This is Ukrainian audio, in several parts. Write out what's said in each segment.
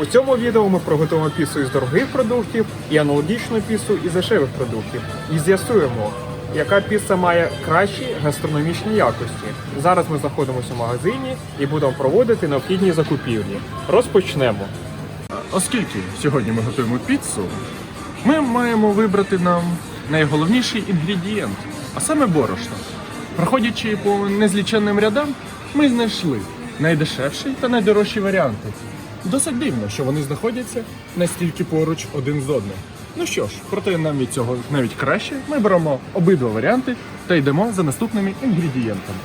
У цьому відео ми приготуємо піцу із дорогих продуктів і аналогічну піцу із дешевих продуктів. І з'ясуємо, яка піца має кращі гастрономічні якості. Зараз ми знаходимося в магазині і будемо проводити необхідні закупівлі. Розпочнемо. Оскільки сьогодні ми готуємо піцу, ми маємо вибрати нам найголовніший інгредієнт, а саме борошно. Проходячи по незліченним рядам, ми знайшли найдешевший та найдорожчі варіанти. Досить дивно, що вони знаходяться настільки поруч один з одним. Ну що ж, проте нам від цього навіть краще. Ми беремо обидва варіанти та йдемо за наступними інгредієнтами.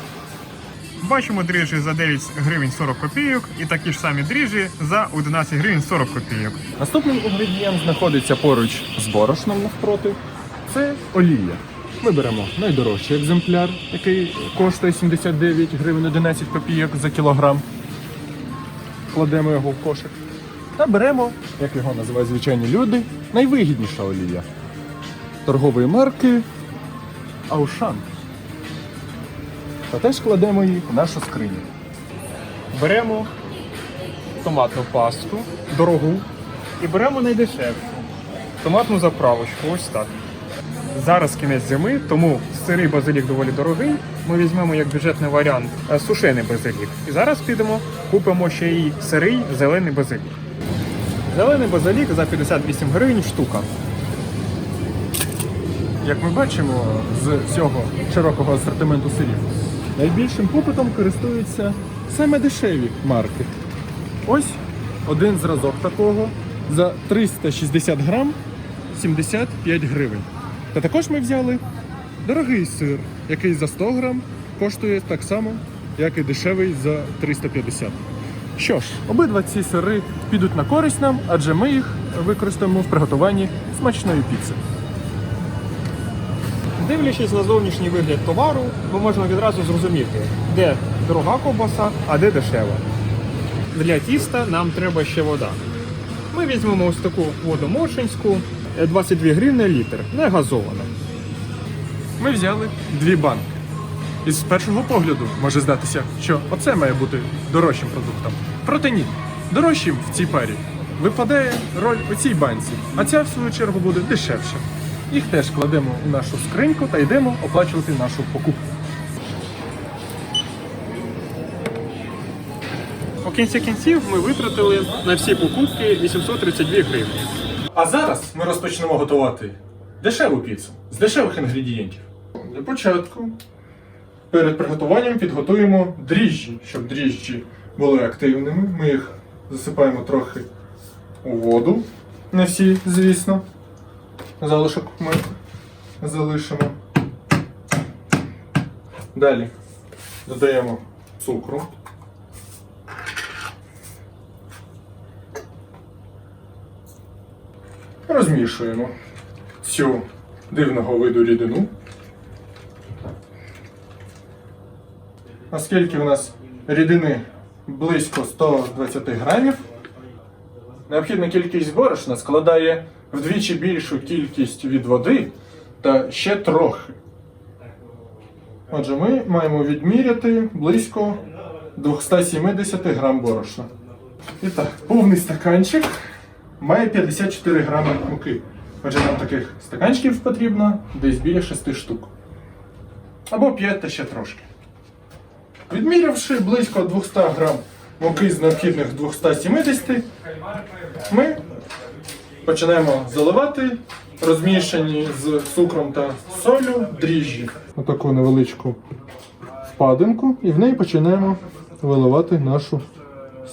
Бачимо дріжджі за 9 гривень 40 копійок і такі ж самі дріжджі за 11 гривень 40 копійок. Наступний інгредієнт знаходиться поруч з борошном навпроти. Це олія. Ми беремо найдорожчий екземпляр, який коштує 79 гривень 11 копійок за кілограм. Кладемо його в кошик. Та беремо, як його називають звичайні люди, найвигідніша олія. Торгової марки Аушан. Та теж кладемо її в нашу скриню. Беремо томатну пасту, дорогу, і беремо найдешевшу томатну заправочку. Ось так. Зараз кінець зими, тому сирий базилік доволі дорогий. Ми візьмемо як бюджетний варіант е, сушений базилік. І зараз підемо, купимо ще й сирий зелений базилік. Зелений базилік за 58 гривень штука. Як ми бачимо з цього широкого асортименту сирів, найбільшим попитом користуються саме дешеві марки. Ось один зразок такого за 360 грам 75 гривень. Та також ми взяли дорогий сир, який за 100 грам коштує так само, як і дешевий за 350. Що ж, обидва ці сири підуть на користь нам, адже ми їх використаємо в приготуванні смачної піци. Дивлячись на зовнішній вигляд товару, ми можемо відразу зрозуміти, де дорога ковбаса, а де дешева. Для тіста нам треба ще вода. Ми візьмемо ось таку воду моршинську, 22 гривни літр, не газована. Ми взяли дві банки. І з першого погляду може здатися, що оце має бути дорожчим продуктом. Проте ні. Дорожчим в цій парі випадає роль у цій банці, а ця в свою чергу буде дешевша. Їх теж кладемо у нашу скриньку та йдемо оплачувати нашу покупку. У кінці кінців ми витратили на всі покупки 832 гривні. А зараз ми розпочнемо готувати дешеву піцу з дешевих інгредієнтів. Для початку перед приготуванням підготуємо дріжджі, щоб дріжджі були активними. Ми їх засипаємо трохи у воду. Не всі, звісно. Залишок ми залишимо. Далі додаємо цукру. Розмішуємо цю дивного виду рідину. Оскільки у нас рідини близько 120 грамів, необхідна кількість борошна складає вдвічі більшу кількість від води та ще трохи. Отже, ми маємо відміряти близько 270 грам борошна. І так, повний стаканчик має 54 грами муки. Отже, нам таких стаканчиків потрібно десь біля 6 штук. Або 5 та ще трошки. Відмірявши близько 200 грам муки з необхідних 270, ми починаємо заливати розмішані з цукром та солью дріжджі. Отаку невеличку впадинку, і в неї починаємо виливати нашу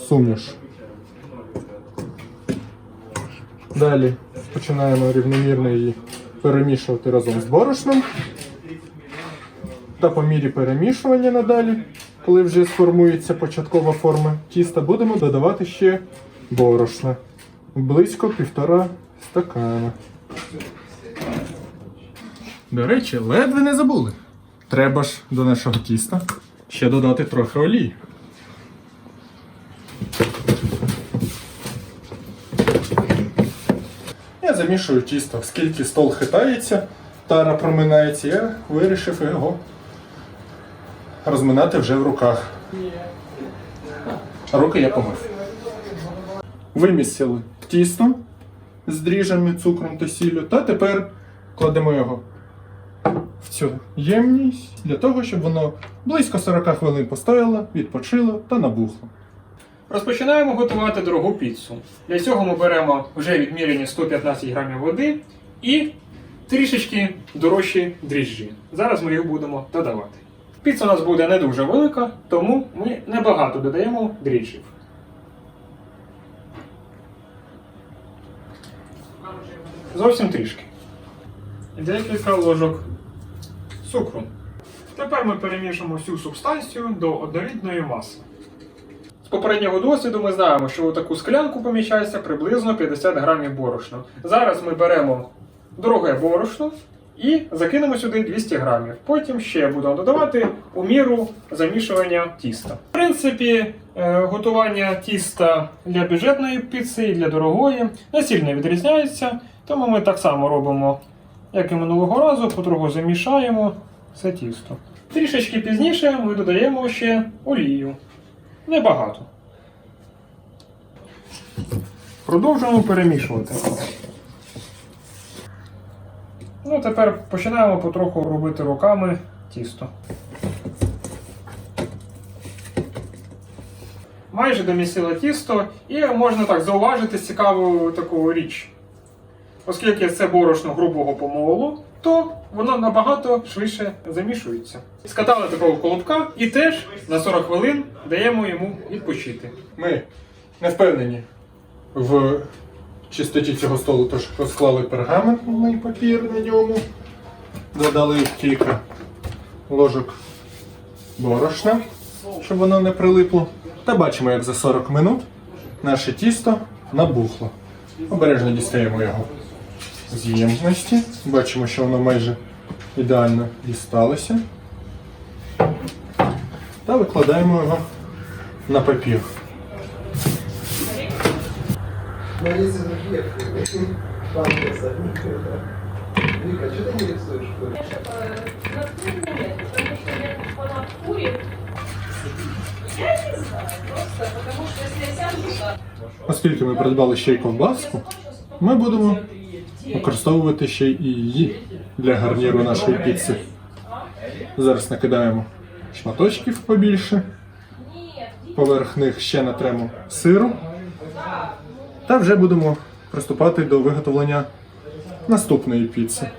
суміш. Далі починаємо рівномірно її перемішувати разом з борошном. Та по мірі перемішування надалі, коли вже сформується початкова форма тіста, будемо додавати ще борошна. Близько півтора стакана. До речі, ледве не забули. Треба ж до нашого тіста ще додати трохи олії. Замішую тісто, оскільки стол хитається, тара проминається, я вирішив його розминати вже в руках. Руки я помив. вимісили тісто з дріжджами, цукром та сіллю, та тепер кладемо його в цю ємність для того, щоб воно близько 40 хвилин постояло, відпочило та набухло. Розпочинаємо готувати дорогу піцу. Для цього ми беремо вже відміряні 115 грамів води і трішечки дорожчі дріжджі. Зараз ми їх будемо додавати. Піца у нас буде не дуже велика, тому ми небагато додаємо дріжджів. Зовсім трішки. Декілька ложок цукру. Тепер ми перемішуємо всю субстанцію до однорідної маси. З попереднього досвіду ми знаємо, що у таку склянку поміщається приблизно 50 грамів борошна. Зараз ми беремо дороге борошно і закинемо сюди 200 грамів. Потім ще будемо додавати у міру замішування тіста. В принципі, е, готування тіста для бюджетної піци і для дорогої не сильно відрізняється, тому ми так само робимо, як і минулого разу, потроху замішаємо це тісто. Трішечки пізніше ми додаємо ще олію. Небагато. Продовжуємо перемішувати. Ну, тепер починаємо потроху робити руками тісто. Майже домісило тісто, і можна так зауважити цікаву таку річ. Оскільки це борошно грубого помолу, то воно набагато швидше замішується. Скатали такого колобка і теж на 40 хвилин даємо йому відпочити. Ми не впевнені в чистоті цього столу, тож розклали пергаментний папір на ньому, додали кілька ложок борошна, щоб воно не прилипло. Та бачимо, як за 40 минут наше тісто набухло. Обережно дістаємо його з ємності. Бачимо, що воно майже ідеально дісталося. Та викладаємо його на папір. Оскільки ми придбали ще й ковбаску, ми будемо використовувати ще й її для гарніру нашої піци. Зараз накидаємо шматочків побільше, поверх них ще натремо сиру. Та вже будемо приступати до виготовлення наступної піци.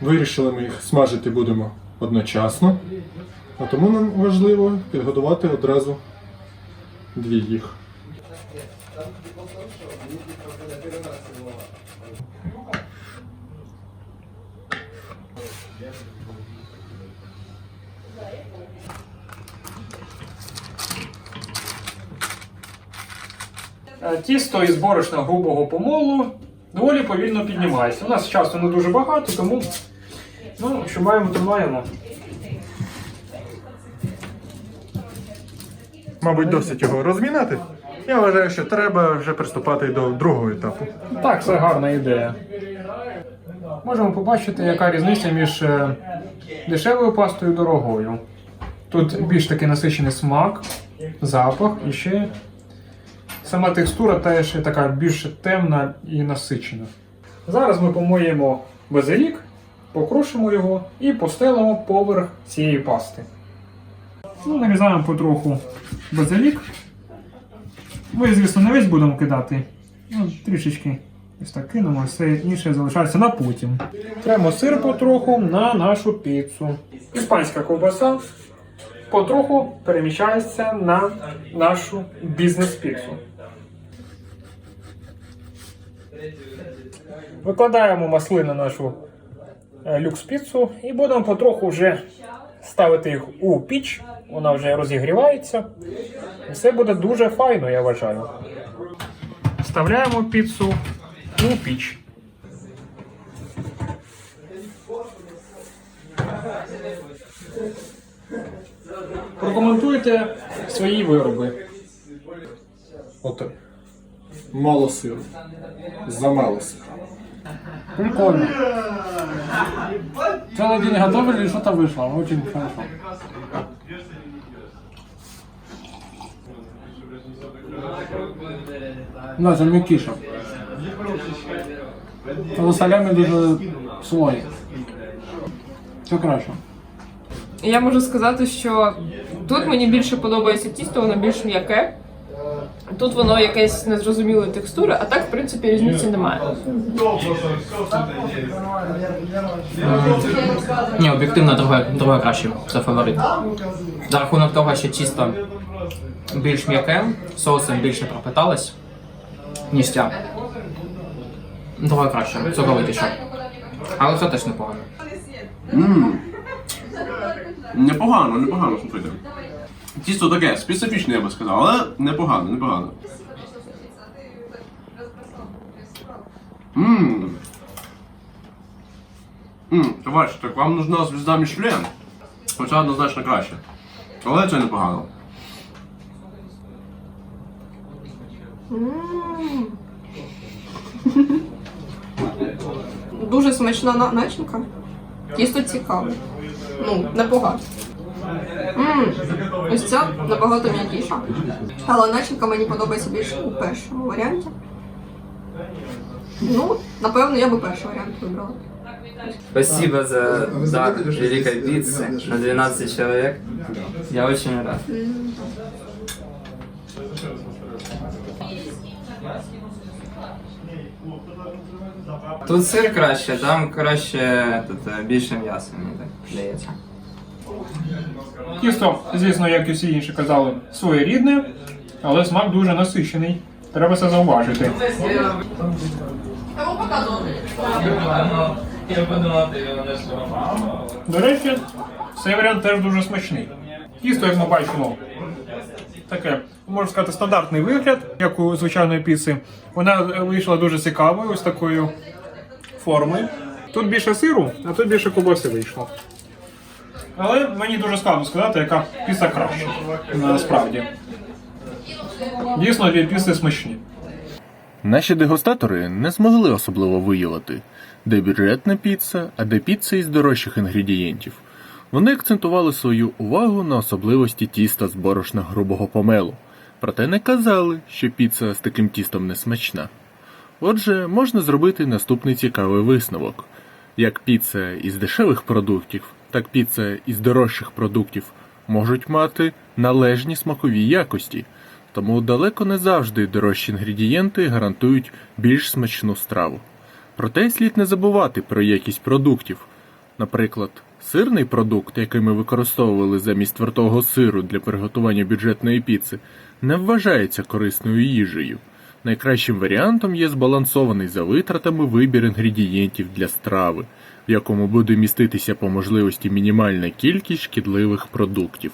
Вирішили ми їх смажити будемо одночасно, а тому нам важливо підготувати одразу дві їх. Тісто із борошна грубого помолу доволі повільно піднімається. У нас часу не дуже багато, тому ну, що маємо, то маємо. Мабуть, досить його розмінати. Я вважаю, що треба вже приступати до другого етапу. Так, це гарна ідея. Можемо побачити, яка різниця між е, дешевою пастою і дорогою. Тут більш такий насичений смак, запах і ще сама текстура теж така більш темна і насичена. Зараз ми помиємо базилік, покрушимо його і постелимо поверх цієї пасти. Ну, нарізаємо потроху базилік. Ми, звісно, не весь будемо кидати. Ну, трішечки ось так кинемо, все інше залишається на потім. Тремо сир потроху на нашу піцу. Іспанська ковбаса потроху переміщається на нашу бізнес-піцу. Викладаємо масли на нашу е, люкс-піцу і будемо потроху вже ставити їх у піч. Вона вже розігрівається. І Все буде дуже файно, я вважаю. Вставляємо піцу у піч. Прокоментуйте свої вироби. От мало сиру. Замало сиру. Прикольно. Целый день готовили и что-то вышло. Очень хорошо. Да, це м'якіше. Але салямі дуже слої. Це краще. Я можу сказати, що тут мені більше подобається тісто, воно більш м'яке. Тут воно якесь незрозумілої текстури, а так, в принципі, різниці немає. Ні, об'єктивно друге, друге краще. Це фаворит. За рахунок того, що тісто більш м'яке, соусом більше пропиталось, ніж ця. Друге краще, соковитіше. Але це теж непогано. Непогано, непогано, слухайте. Тісто таке, специфічне, я би сказав, але непогано, непогано. Ммм. Ммм, товариш, так вам нужна звізда Мішлен. Хоча однозначно краще. Але це непогано. Дуже смачна начинка. Тісто цікаве. Ну, непогано. М, Ось ця набагато м'якіша. Але начинка мені подобається більше у першому варіанті. Ну, напевно, я би перший варіант вибрала. Спасибо за дар великой пиццы на 12 человек. Я очень рад. Тут сир краще, там краще тут е, більше м'яса, мені так здається. Тісто, звісно, як і всі інші казали, своєрідне, але смак дуже насичений. Треба це зауважити. До речі, цей варіант теж дуже смачний. Тісто, як ми бачимо, таке, можна сказати, стандартний вигляд, як у звичайної піци. Вона вийшла дуже цікавою, ось такою формою. Тут більше сиру, а тут більше ковбаси вийшло. Але мені дуже складно сказати, яка піца краща. Насправді. Дійсно, дві піци смачні. Наші дегустатори не змогли особливо виявити, де бюджетна піца, а де піца із дорожчих інгредієнтів. Вони акцентували свою увагу на особливості тіста з борошна грубого помелу, проте не казали, що піца з таким тістом не смачна. Отже, можна зробити наступний цікавий висновок: як піца із дешевих продуктів, так піца із дорожчих продуктів можуть мати належні смакові якості, тому далеко не завжди дорожчі інгредієнти гарантують більш смачну страву. Проте слід не забувати про якість продуктів. Наприклад, сирний продукт, який ми використовували замість твердого сиру для приготування бюджетної піци, не вважається корисною їжею. Найкращим варіантом є збалансований за витратами вибір інгредієнтів для страви, в якому буде міститися по можливості мінімальна кількість шкідливих продуктів.